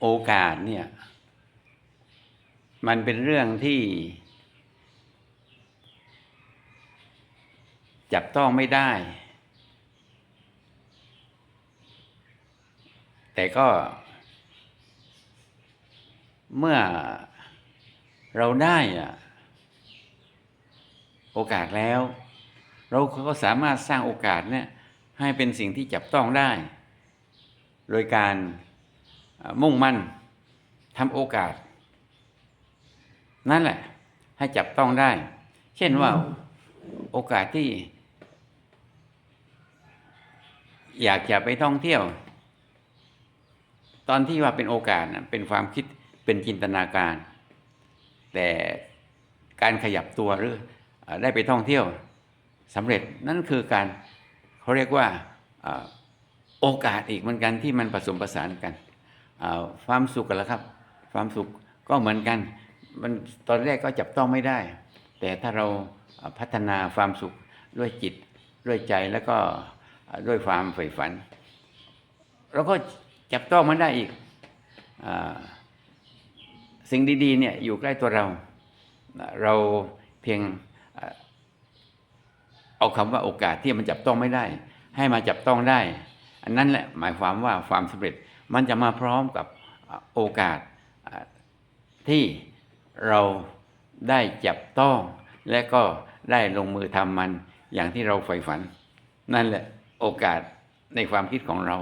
โอกาสเนี่ย มันเป็นเรื่องที่ จับต้องไม่ได้ แต่ก็ เมื่อเราได้อะโอกาสแล้ว เราก็สามารถสร้างโอกาสเนี่ยให้เป็นสิ่งที่จับต้องได้ โดยการ มุ่งมั่นทำโอกาส นั่นแหละ ให้จับต้องได้ เช่นว่าโอกาสที่ อยากจะไปท่องเที่ยว ตอนที่ว่าเป็นโอกาสเป็นความคิดเป็นจินตนาการ แต่การขยับตัวหรือได้ไปท่องเที่ยวสำเร็จนั่นคือการเขาเรียกว่าโอกาสอีกเหมือนกันที่มันผสมผสานกัน ความสุขกันล้วครับ ความสุขก็เหมือนกัน มันตอนแรกก็จับต้องไม่ได้ แต่ถ้าเราพัฒนาความสุขด้วยจิตด้วยใจแล้วก็ด้วยความใฝ่ฝันเราก็จับต้องมันได้อีกอสิ่งดีๆเนี่ยอยู่ใกล้ตัวเรา เราเพียงเอ่อเอาคำว่าโอกาสที่มันจับต้องไม่ได้ ให้มาจับต้องได้ อันนั้นแหละหมายความว่าความสำเร็จ มันจะมาพร้อมกับโอกาสที่เราได้จับต้อง และก็ได้ลงมือทำมันอย่างที่เราใฝ่ฝัน นั่นแหละโอกาสในความคิดของเรา